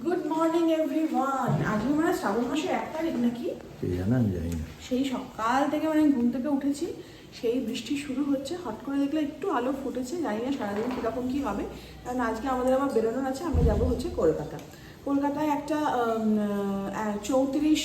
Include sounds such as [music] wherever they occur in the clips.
Good morning everyone আজকে মানে শ্রাবণ মাসের এক তারিখ নাকি? কে জানি না। সেই সকাল থেকে মানে ঘুম থেকে উঠেছি সেই বৃষ্টি শুরু হচ্ছে। হট করে দেখলে একটু আলো ফুটেছে জানি না সারাদিন কীরকম কী হবে। কারণ আজকে আমাদের আবার বেরোনোর আছে আমরা যাব হচ্ছে কলকাতা। কলকাতায় একটা চৌত্রিশ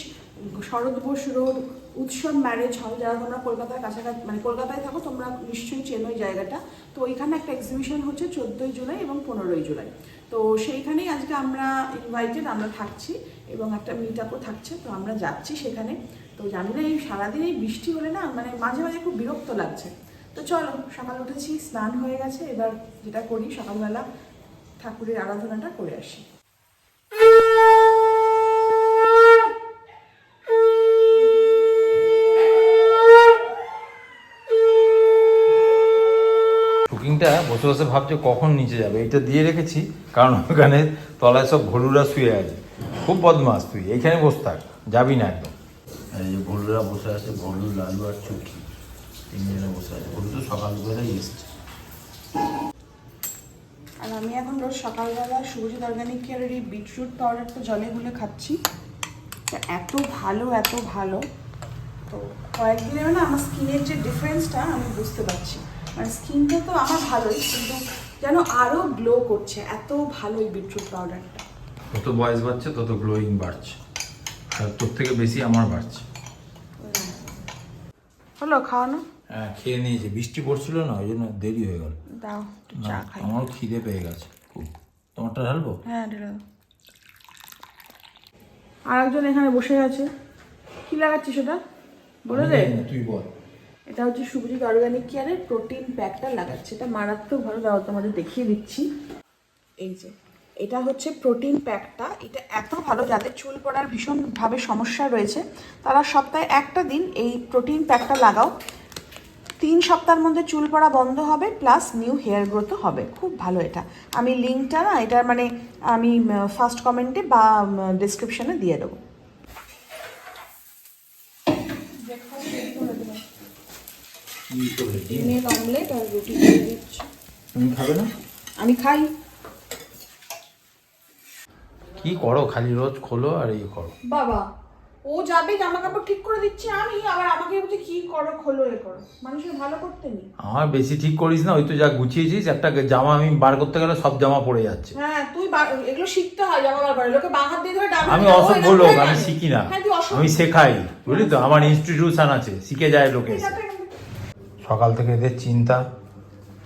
Sarat Bose road Utsav marriage hall, যারা তোমরা কলকাতার কাছাকাছি মানে কলকাতায় থাকো, তোমরা নিশ্চয়ই চেনো জায়গাটা। তো ওইখানে একটা এক্সিবিশন হচ্ছে চোদ্দোই জুলাই এবং পনেরোই জুলাই। তো সেইখানেই আজকে আমরা ইনভাইটেড আমরা থাকছি এবং একটা মিট আপও থাকছে, তো আমরা যাচ্ছি সেখানে। তো জানি না, এই সারাদিন এই বৃষ্টি হলে না মানে মাঝে মাঝে খুব বিরক্ত লাগছে। তো চলো, সকাল উঠেছি, স্নান হয়ে গেছে, এবার যেটা করি সকালবেলা ঠাকুরের আরাধনাটা করে আসি। কুকিংটা বসে বসে ভাবছে কখন নিচে যাবে। এটা দিয়ে রেখেছি কারণ ওখানে তলায় সব ভলুরা শুয়ে আছে। খুব বদমাস তুই এইখানে বসে থাক যাবি না একদম। এই যে ভলুরা বসে আছে ভলু লালু আর চুকি তিনজনে বসে আছে। ভলু তো সকালবেলায় এসছে। আর আমি এখন রোজ সকালবেলা শুভজিৎ অর্গানিক কেয়ারের এই বিটরুট পাউডারটা জলে গুলে খাচ্ছি। এত ভালো এত ভালো। তো কয়েকদিনে না আমার স্কিনের যে ডিফারেন্সটা আমি বুঝতে পারছি মানে স্কিনটা তো আমার ভালোই কিন্তু যেন আরও গ্লো করছে এত ভালো এই বিটরুট পাউডারটা যত বয়স বাড়ছে তত গ্লোয়িং বাড়ছে। আর তোর থেকে বেশি আমার বাড়ছে। হলো খাওয়ানো? হ্যাঁ খেয়ে নিয়েছি। বৃষ্টি পড়ছিল না ওই জন্য দেরি হয়ে গেল। দাও একটু চা খাই। আমারও খিদে পেয়ে গেছে। খুব। তোমারটা ঢালবো? হ্যাঁ ঢেলে দাও। আর একজন এখানে বসে আছে। কি লাগাচ্ছিস ওটা? বলে দে। তুই বল। এটা হচ্ছে শুভজিৎ অর্গানিক কেয়ারের প্রোটিন প্যাকটা লাগাচ্ছে। এটা মারাত্মক ভালো দাও তোমাদের দেখিয়ে দিচ্ছি। এই যে, এটা হচ্ছে প্রোটিন প্যাকটা। এটা এত ভালো, যাদের চুল পড়ার ভীষণভাবে সমস্যা রয়েছে, তারা সপ্তাহে একটা দিন এই প্রোটিন প্যাকটা লাগাও। তিন সপ্তাহের মধ্যে চুল পড়া বন্ধ হবে, প্লাস নিউ হেয়ার গ্রোথও হবে। খুব ভালো এটা। আমি লিঙ্কটা না এটার মানে আমি ফার্স্ট কমেন্টে বা ডিসক্রিপশনে দিয়ে দেবো। ডিমের অমলেট আর রুটি তুমি খাবে না? আমি খাই। কি করো? খালি রোজ খোলো আর এই করো। বাবা ও যাবে জামা কাপড় ঠিক করে দিচ্ছে আমি আবার আমাকে বলছে কি করো? খোলো এ করো। মানুষের ভালো করতে নেই। আমার বেশি ঠিক করিস না ওই তো যা গুছিয়েছিস একটা জামা আমি বার করতে গেলে সব জামা পড়ে যাচ্ছে। হ্যাঁ তুই এগুলো শিখতে হয় জামা বার করে লোকে বাঁ হাত দিয়ে ধরে ডান আমি অসভ্য লোক আমি শিখি না। হ্যাঁ আমি শেখাই বুঝলি তো? আমার ইনস্টিটিউশন আছে শিখে যায় লোকে ঠিক আছে, এখান থেকে। সকাল থেকে এদের চিন্তা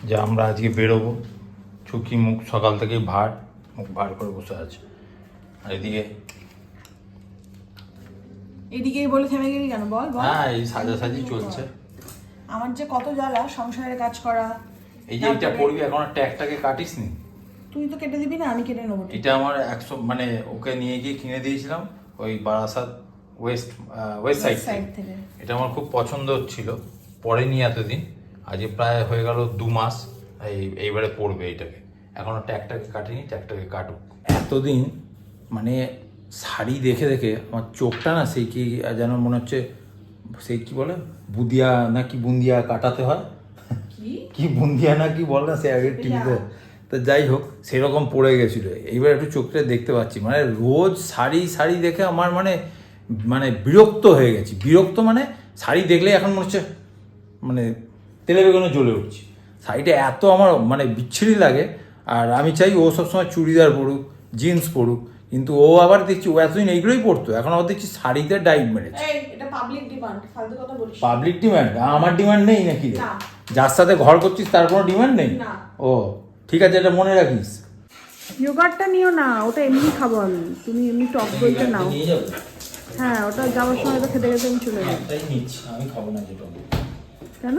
যে আমরা আজকে বেরোবো। চুকি মুখ সকাল থেকেই ভার মুখ ভার করে বসে আছে। আর এদিকে এদিকেই বলে থেমে গেলি কেন? বল বল। হ্যাঁ এই সাজাসাজি চলছে। আমার যে কত জ্বালা সংসারের কাজ করা। এই যে এটা পড়বি এখন ট্যাগটাকে কাটিস নি তুই তো কেটে দিবি না আমি কেটে নেব। এটা আমার একশো মানে ওকে নিয়ে গিয়ে কিনে দিয়েছিলাম ওই বারাসাত ওয়েস্ট ওয়েস্ট সাইড থেকে। এটা আমার খুব পছন্দ হচ্ছিল। পড়েনি এতদিন আজকে প্রায় হয়ে গেল দু মাস এই এইবারে পড়বে এটাকে এখনও ট্যাগটাকে কাটিনি ট্যাগটাকে কাটুক। এতদিন মানে শাড়ি দেখে দেখে আমার চোখটা না সেই কি যেন মনে হচ্ছে সেই কি বলে বুদিয়া না কি বুন্দিয়া কাটাতে হয়? কি? কি বুন্দিয়া না কি বল না সে আগের টিভিতে। তো যাই হোক সেরকম পড়ে গেছিল। এইবার একটু চোখটা দেখতে পাচ্ছি। মানে রোজ শাড়ি শাড়ি দেখে আমার মানে মানে বিরক্ত হয়ে গেছি। বিরক্ত মানে শাড়ি দেখলে এখন মনে হচ্ছে মানে তেলে বেগুনে জ্বলে উঠছি। শাড়িটা এত আমার মানে বিচ্ছিরি লাগে। আর আমি চাই ও সবসময় চুড়িদার পরুক জিন্স পরুক কিন্তু ও আবার দেখছি ও এতদিন এইগুলোই পরতো এখন আবার দেখছি শাড়িতে ডাইভ মেরেছে। পাবলিক ডিমান্ড আমার ডিমান্ড নেই নাকি যার সাথে ঘর করছিস তার কোনো ডিমান্ড নেই? ও ঠিক আছে এটা মনে রাখিস। ইয়োগার্টটা নিও না ওটা এমনি খাব আমি। তুমি এমনি টক দইটা নাও। হ্যাঁ ওটা যাওয়ার সময় তো খেতে খেতে আমি চলে যাব। নিচ্ছি আমি খাব না যেটা কেন?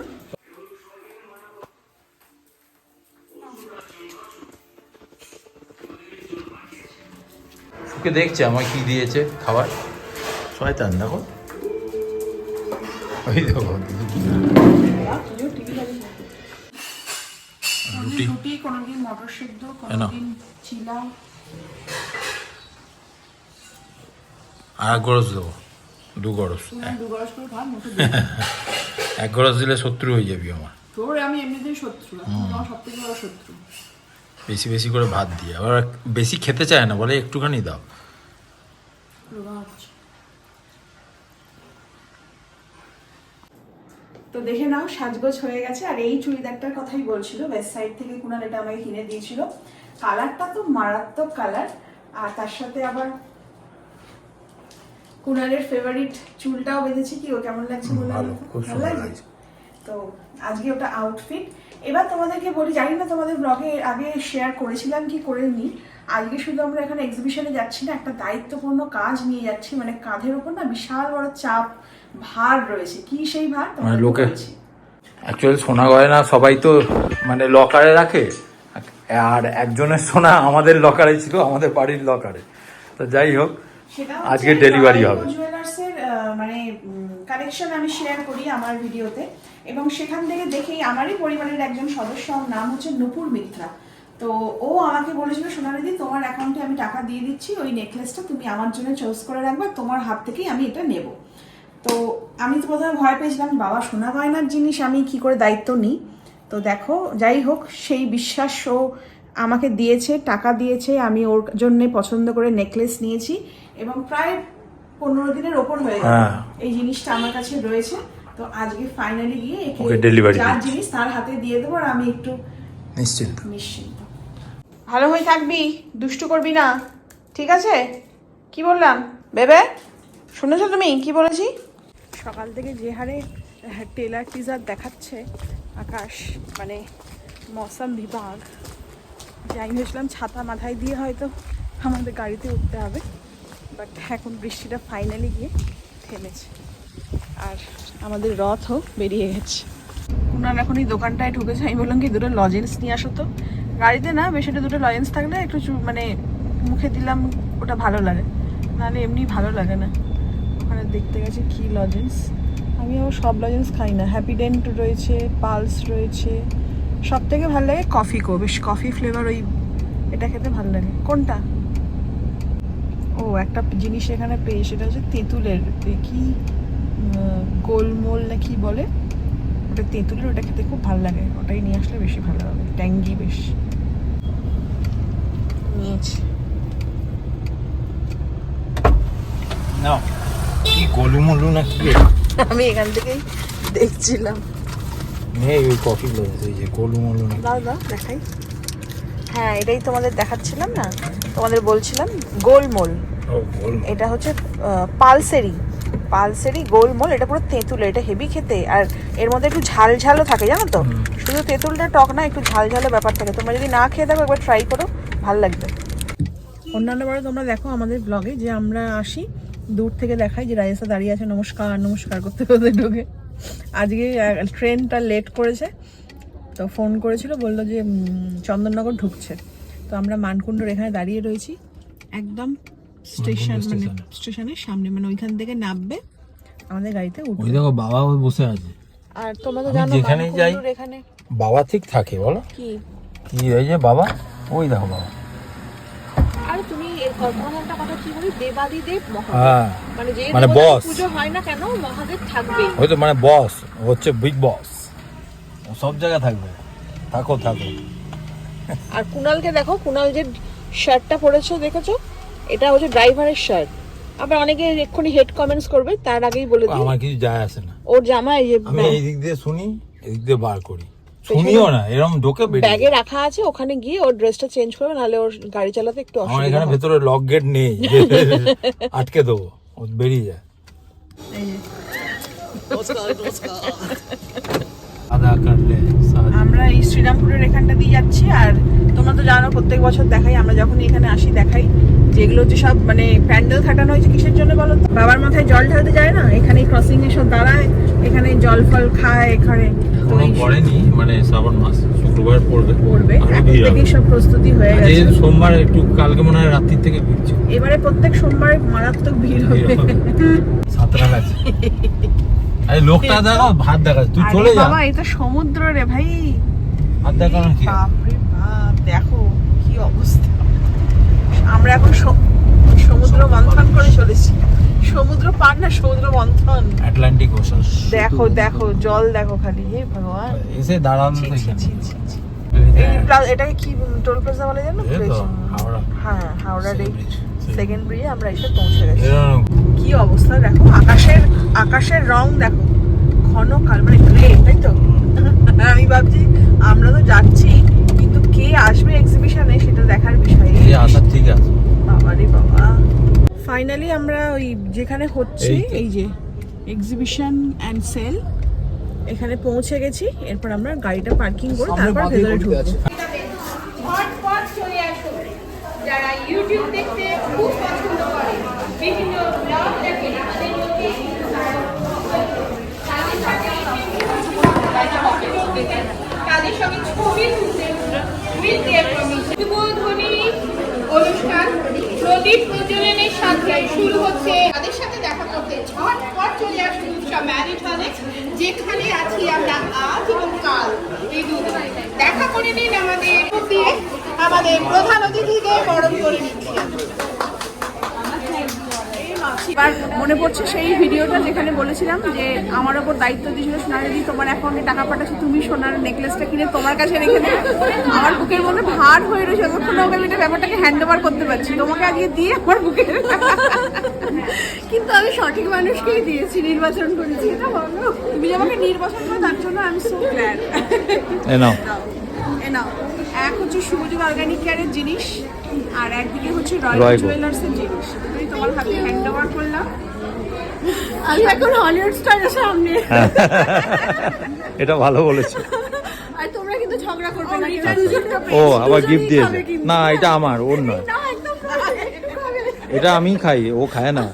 সুখে দেখছে আমার কি দিয়েছে খাবার। শয়তান দেখো। ওই দেখো? রুটি। রুটি কোনোদিন মটর সিদ্ধ কোনোদিন চিলা। আর গরজ দেবো। দু গরস। করে খা [laughs] এক গরজ দিলে শত্রু হয়ে যাবি আমার। তোর আমি এমনিতেই শত্রু। আমার সব থেকে বড় শত্রু। বেশি বেশি করে ভাত দিয়ে। আবার বেশি খেতে চায় না বলে একটুখানি দাও। তো দেখে নাও সাজগোজ হয়ে গেছে। আর এই চুড়িদারটার কথাই বলছিল ওয়েস্ট সাইড থেকে কুনাল এটা আমাকে কিনে দিয়েছিল। কালারটা তো মারাত্মক কালার আর তার সাথে আবার কুনালের ফেভারিট চুলটাও বেঁধেছি কি? ও কেমন লাগছে কুনাল? ভালো, লাগছে? তো আজকে ওটা আউটফিট এবার তোমাদেরকে বলি জানি না তোমাদের ব্লগে আগে শেয়ার করেছিলাম কি করিনি। আজকে শুধু আমরা এখানে এক্সিবিশনে যাচ্ছি না একটা দায়িত্বপূর্ণ কাজ নিয়ে যাচ্ছি। মানে কাঁধের ওপর না বিশাল বড় চাপ ভার রয়েছে। কি সেই ভার? মানে লোকে-। অ্যাকচুয়ালি সোনা গয়না সবাই তো মানে লকারে রাখে। আর একজনের সোনা আমাদের লকারে ছিল আমাদের বাড়ির লকারে তো যাই হোক আজকে রয়্যাল হবে। জুয়েলার্সের মানে কালেকশন আমি শেয়ার করি আমার ভিডিওতে এবং সেখান থেকে দেখেই আমারই পরিবারের একজন সদস্য নাম হচ্ছে নুপুর মিত্রা। তো ও আমাকে বলেছিল সোনালিদি তোমার অ্যাকাউন্টে আমি টাকা দিয়ে দিচ্ছি ওই নেকলেসটা তুমি আমার জন্য চয়েস করে রাখবে তোমার হাত থেকেই আমি এটা নেব। তো আমি তো প্রথমে ভয় পেয়েছিলাম বাবা সোনা গয়নার জিনিস আমি কি করে দায়িত্ব নিই? তো দেখো যাই হোক সেই বিশ্বাস ও আমাকে দিয়েছে টাকা দিয়েছে আমি ওর জন্যে পছন্দ করে নেকলেস নিয়েছি এবং প্রায় পনেরো দিনের ওপর হয়ে গেল। হ্যাঁ। এই জিনিসটা আমার কাছে রয়েছে। তো আজকে ফাইনালি গিয়ে ওকে delivery যার জিনিস তার হাতে দিয়ে দেবো আর আমি একটু নিশ্চিন্ত। নিশ্চিন্ত। ভালো হয়ে থাকবি দুষ্টু করবি না। ঠিক আছে? কি বললাম? বেবে শুনেছো তুমি? কি বলেছি? সকাল থেকে যে হারে টেলার টিজার দেখাচ্ছে আকাশ মানে মৌসম বিভাগ। যে আমি ভেবেছিলাম ছাতা মাথায় দিয়ে হয়তো আমাদের গাড়িতে উঠতে হবে বাট এখন বৃষ্টিটা ফাইনালি গিয়ে থেমেছে। আর আমাদের রথও বেরিয়ে গেছে। ওনার এখন এই দোকানটায় ঢুকেছে। আমি বললাম, কি দুটো লজেন্স নিয়ে আসো তো? গাড়িতে না, বেশি দুটো লজেন্স থাকলে একটু মানে মুখে দিলাম, ওটা ভালো লাগে। নাহলে এমনি ভালো লাগে না। ওখানে দেখতে গেছে কি লজেন্স আমি আবার সব লজেন্স খাই না। হ্যাপি ডেন্ট রয়েছে পালস রয়েছে সব থেকে ভালো লাগে কফি কো। বেশ কফি ফ্লেভার ওই এটা খেতে ভালো লাগে। কোনটা? ও একটা জিনিস এখানে পেয়ে সেটা হচ্ছে তেঁতুলের কি গোলমোল না কি বলে? ওটা তেঁতুলের ওটা খেতে খুব ভালো লাগে। ওটাই নিয়ে আসলে বেশি ভালো হবে। ট্যাঙ্গি বেশ। নিয়েছি। নাও কি গোলুমলু না কি? আমি এখান থেকেই দেখছিলাম। নেই ওই কফি রয়েছে ওই যে গোলুমলু না দাও দাও দেখাই। হ্যাঁ এটাই তোমাদের দেখাচ্ছিলাম না? তোমাদের বলছিলাম গোলমোল। এটা হচ্ছে পালসেরি। পালসেরি গোলমোল এটা পুরো তেঁতুলের এটা হেভি খেতে। আর এর মধ্যে একটু ঝাল ঝালও থাকে জানো তো? শুধু তেঁতুলটা টক না একটু ঝাল ঝালও ব্যাপার থাকে। তোমরা যদি না খেয়ে থাকো একবার ট্রাই করো ভালো লাগবে। অন্যান্য বারে তোমরা দেখো আমাদের ব্লগে যে আমরা আসি দূর থেকে দেখাই যে রাজেশা দাঁড়িয়ে আছে নমস্কার নমস্কার করতে করতে ঢোকে। আজকে ট্রেনটা লেট করেছে তো ফোন করেছিল বলল যে চন্দননগর ঢুকছে। তো আমরা মানকুণ্ডর এখানে দাঁড়িয়ে রয়েছি একদম স্টেশন মানে স্টেশনের সামনে মানে ওইখান থেকে নামবে আমাদের গাড়িতে উঠবে। দেখো বাবা বসে আছে। আর তোমরা তো জানো যেখানেই যাই- এখানে বাবা ঠিক থাকে বলো? কি? কি এই যে বাবা? ওই দেখো বাবা। আর তুমি এর কথা কি বলি? দেবাদিদেব মহাদেব। হ্যাঁ। মানে যে মানে দেবতার পুজো হয় না কেন মহাদেব থাকবেই। ওই তো মানে বস হচ্ছে বিগ বস ও সব জায়গায় থাকবে। থাকো থাকো। আর কুনালকে দেখো কুনাল যে শার্টটা পরেছো দেখেছ? এটা হচ্ছে ড্রাইভারের শার্ট আবার অনেকে এক্ষুনি হেড কমেন্টস করবে তার আগেই বলে দিই। আমার কিছু যায় আসে না। ওর জামা এই আমি এই দিক দিয়ে শুনি এদিক দিয়ে বার করি। শুনিও না এরকম ঢোকে ব্যাগে রাখা আছে ওখানে গিয়ে ওর ড্রেসটা চেঞ্জ করবে নাহলে ওর গাড়ি চালাতে একটু আমার অসুবিধা এখানে ভেতরে লক গেট নেই [laughs] আটকে দেবো ও বেরিয়ে যায়। যে। আমরা এই শ্রীরামপুরের এখানটা দিয়ে যাচ্ছি আর তোমরা তো জানো প্রত্যেক বছর দেখাই আমরা যখন এখানে আসি দেখাই। যেগুলো হচ্ছে সব মানে প্যান্ডেল খাটানো হয়েছে কিসের জন্য বলো তো? বাবার মাথায় জল ঢালতে যায় না? এখানে ক্রসিং এ সব দাঁড়ায় এখানে জল ফল খায় এখানে এখনও পড়েনি মানে শ্রাবণ মাস শুক্রবার পড়বে। হবে। থেকেই সব প্রস্তুতি হয়ে গেছে। যেহেতু সোমবার একটু কালকে মনে হয় রাত্রির থেকে ভিড়ছে। এবারে প্রত্যেক সোমবার মারাত্মক ভিড় হবে। সাতটা গেছে আরে লোকটা দেখো ভাত দেখা তুই চলে যা। বাবা এটা সমুদ্র রে ভাই। ভাত দেখা কি? বাপরে বাপ দেখো কি অবস্থা। আমরা এখন সমুদ্র মন্থন করে চলেছি। সমুদ্র পার না সমুদ্র মন্থন। আটলান্টিক ওশান দেখো দেখো জল দেখো খালি হে ভগবান। এসে দাঁড়ানো তো এটাকে কি টোল প্লাজা বলে জানো? হাওড়া। হ্যাঁ bridge, second সেকেন্ড ব্রিজে আমরা এসে পৌঁছে গেছি। কি অবস্থা দেখো আকাশের আকাশের রং দেখো। ঘন কাল মানে গ্রে তাই তো? আমি ভাবছি আমরা তো যাচ্ছি কিন্তু কে আসবে এক্সিবিশনে সেটা দেখার বিষয়। এই আসার ঠিক আছে। বাবা রে বাবা। ফাইনালি আমরা ওই যেখানে হচ্ছে এই যে এক্সিবিশন অ্যান্ড সেল এখানে পৌঁছে গেছি এরপর আমরা গাড়িটা পার্কিং করে তারপর ভেতরে ঢুকবো। যারা ইউটিউব দেখতে খুব পছন্দ করে বিভিন্ন ব্লগ দেখে তাদের মধ্যে তাদের সাথে তাদের সঙ্গে ছবি তুলতে উইথ দেয়ার পারমিশন অনুষ্ঠান। প্রদীপ প্রজ্বলনের সাথে শুরু হচ্ছে। তাদের সাথে দেখা করতে ঝটপট চলে আসুন উৎসব ম্যারিজ হলে যেখানে আছি আমরা আজ এবং কাল। এই দুদিন দেখা করে নিন আমাদের দিয়ে আমাদের প্রধান অতিথিকে বরণ করে নিচ্ছি মনে পড়ছে সেই ভিডিওটা যেখানে বলেছিলাম যে আমার ওপর দায়িত্ব দিয়েছিল সোনার দিদি তোমার অ্যাকাউন্টে টাকা পাঠাচ্ছি তুমি সোনার নেকলেসটা কিনে তোমার কাছে রেখে দেবে আমার বুকের মধ্যে ভার হয়ে রয়েছে যতক্ষণ না আমি এটা ব্যাপারটাকে হ্যান্ড ওভার করতে পারছি। তোমাকে আজকে দিয়ে আমার বুকের [laughs] কিন্তু আমি সঠিক মানুষকেই দিয়েছি নির্বাচন করেছি। এটা তুমি আমাকে নির্বাচন করে তার জন্য আমি সো গ্ল্যাড নাও এক হচ্ছে শুভযুগ অর্গানিক কেয়ারের জিনিস আর একদিকে হচ্ছে রয়্যাল। জুয়েলার্সের জিনিস। আমি তোমার হাতে হ্যান্ড ওভার করলাম। আমি এখন হলিউড স্টারের সামনে। এটা ভালো বলেছ। আর তোমরা কিন্তু ঝগড়া করবে না এটা দুজনটা ও আবার গিফট দিয়েছে। না এটা আমার ওর নয়। না এটা আমি খাই ও খায় না।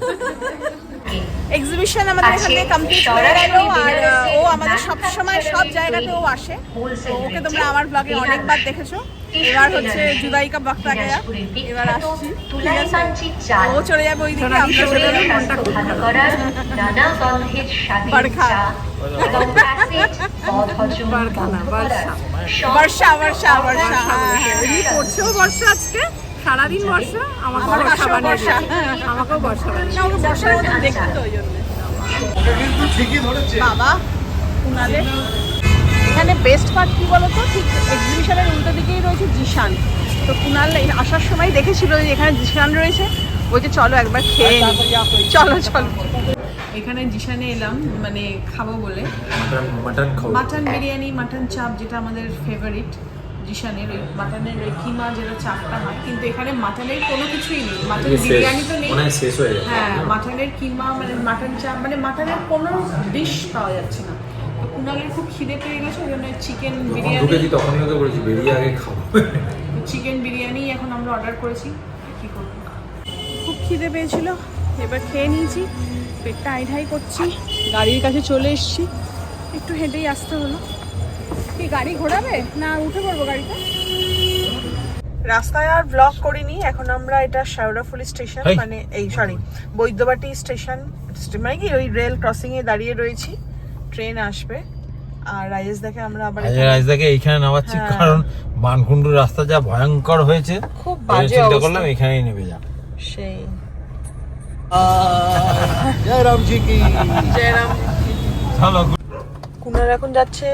এক্সিবিশন আমাদের এখান কমপ্লিট হয়ে গেল আর ও আমাদের সব সময় সব জায়গাতে ও আসে। ওকে তোমরা আমার ব্লগে অনেকবার দেখেছ। এবার হচ্ছে জুদাইকা বক্তা গেয়া এবার আসছি। ঠিক আছে? ও চলে যাবে ওইদিকে আমরা চলে যাব। বরখা। বর্ষা। বর্ষা বর্ষা হ্যাঁ, হ্যাঁ। পড়ছেও বর্ষা আজকে? সারাদিন বর্ষা? আমাকেও বর্ষা আমাকেও বর্ষা বর্ষার মতন দেখতে তো ওই জন্য। বাবা এখানে বেস্ট পার্ট কি বলতো? ঠিক এক্সিবিশনের উল্টো দিকেই রয়েছে জিশান। তো কুনাল এই আসার সময় দেখেছিল যে এখানে জিশান রয়েছে। বলছে চলো একবার খেয়ে চলো চলো। এখানে জিশানে এলাম মানে খাব বলে। মাটন বিরিয়ানি মাটন চাপ যেটা আমাদের ফেভারিট জিশানের ওই মাটনের ওই কিমা যেটা চাপটা হয় কিন্তু এখানে মাটনের কোনো কিছুই নেই। মাটন বিরিয়ানি তো নেই। শেষ হয়ে মাটনের কিমা মানে মাটন চাপ মানে মাটনের কোনো ডিশ পাওয়া যাচ্ছে না। কুনালের খুব খিদে পেয়ে গেছে ওই জন্য চিকেন বিরিয়ানি তখনই ওকে বলেছি বেরিয়ে আগে খাব চিকেন বিরিয়ানি এখন আমরা অর্ডার করেছি কি করব? খুব খিদে পেয়েছিল এবার খেয়ে নিয়েছি পেটটা আইঢাই করছি গাড়ির কাছে চলে এসেছি। একটু হেঁটেই আসতে হলো। কি গাড়ি ঘোরাবে? না উঠে পড়ব গাড়িতে? রাস্তায় আর ব্লক করিনি এখন আমরা এটা শেওড়াফুলি স্টেশন মানে এই সরি বৈদ্যবাটি স্টেশন মানে কি ওই রেল ক্রসিং এ দাঁড়িয়ে রয়েছি ট্রেন আসবে আর রাইস দেখে আমরা আবার রাইস দেখে এইখানে নামাচ্ছি হ্যাঁ। কারণ বানকুণ্ডুর রাস্তা যা ভয়ঙ্কর হয়েছে খুব বাজে চিন্তা করলাম এখানেই নেমে যা সেই। জয় রামজি কি। জয় রাম চলো কুনার এখন যাচ্ছে।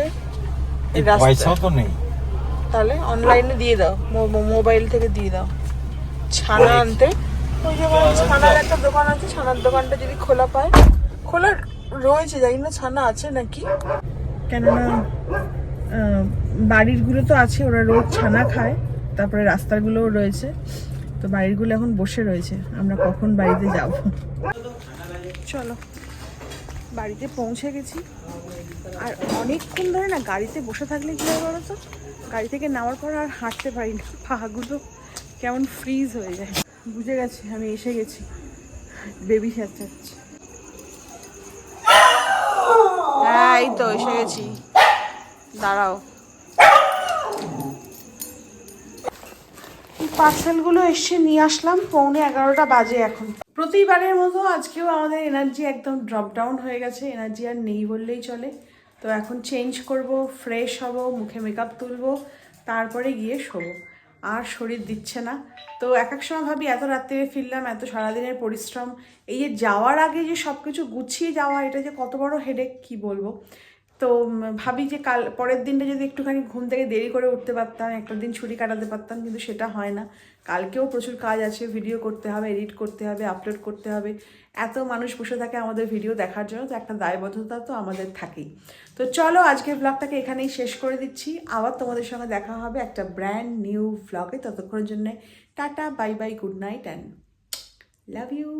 পয়সাও তো নেই। তাহলে অনলাইনে দিয়ে দাও। মোবাইল থেকে দিয়ে দাও। ছানা আনতে। ওই যে ছানার একটা দোকান আছে ছানার দোকানটা যদি খোলা পায়। খোলা রয়েছে জানি না ছানা আছে নাকি। কেননা বাড়িরগুলো তো আছে ওরা রোজ ছানা খায়। তারপরে রাস্তারগুলোও রয়েছে। তো বাড়িরগুলো এখন বসে রয়েছে। আমরা কখন বাড়িতে যাব? চলো বাড়িতে পৌঁছে গেছি। আর অনেকক্ষণ ধরে না গাড়িতে বসে থাকলে কি হয় বলো তো গাড়ি থেকে নামার পর আর হাঁটতে পারি না। পাগুলো কেমন ফ্রিজ হয়ে যায়। বুঝে গেছি, আমি এসে গেছি। বেবি চেঁচাচ্ছি হ্যাঁ এই তো এসে গেছি। দাঁড়াও। পার্সেলগুলো এসে নিয়ে আসলাম, পৌনে এগারোটা বাজে এখন। প্রতিবারের মতো আজকেও আমাদের এনার্জি একদম ড্রপ ডাউন হয়ে গেছে। এনার্জি আর নেই বললেই চলে। তো এখন চেঞ্জ করব ফ্রেশ হব, মুখে মেকআপ তুলবো, তারপরে গিয়ে শোবো। আর শরীর দিচ্ছে না। তো এক এক সময় ভাবি, এত রাত্রে ফিরলাম, এত সারাদিনের পরিশ্রম, এই যে যাওয়ার আগে যে সব কিছু গুছিয়ে যাওয়া, এটা যে কত বড় হেডেক কি বলব? তো ভাবি যে কাল, পরের দিনটা যদি একটুখানি ঘুম থেকে দেরি করে উঠতে পারতাম, একটা দিন ছুটি কাটাতে পারতাম, কিন্তু সেটা হয় না। কালকেও প্রচুর কাজ আছে ভিডিও করতে হবে এডিট করতে হবে আপলোড করতে হবে। এত মানুষ বসে থাকে আমাদের ভিডিও দেখার জন্য, তো একটা দায়বদ্ধতা তো আমাদের থাকেই। তো চলো আজকের ব্লগটাকে এখানেই শেষ করে দিচ্ছি। আবার তোমাদের সঙ্গে দেখা হবে একটা ব্র্যান্ড নিউ ব্লগে ততক্ষণের জন্য tata bye bye good night and love you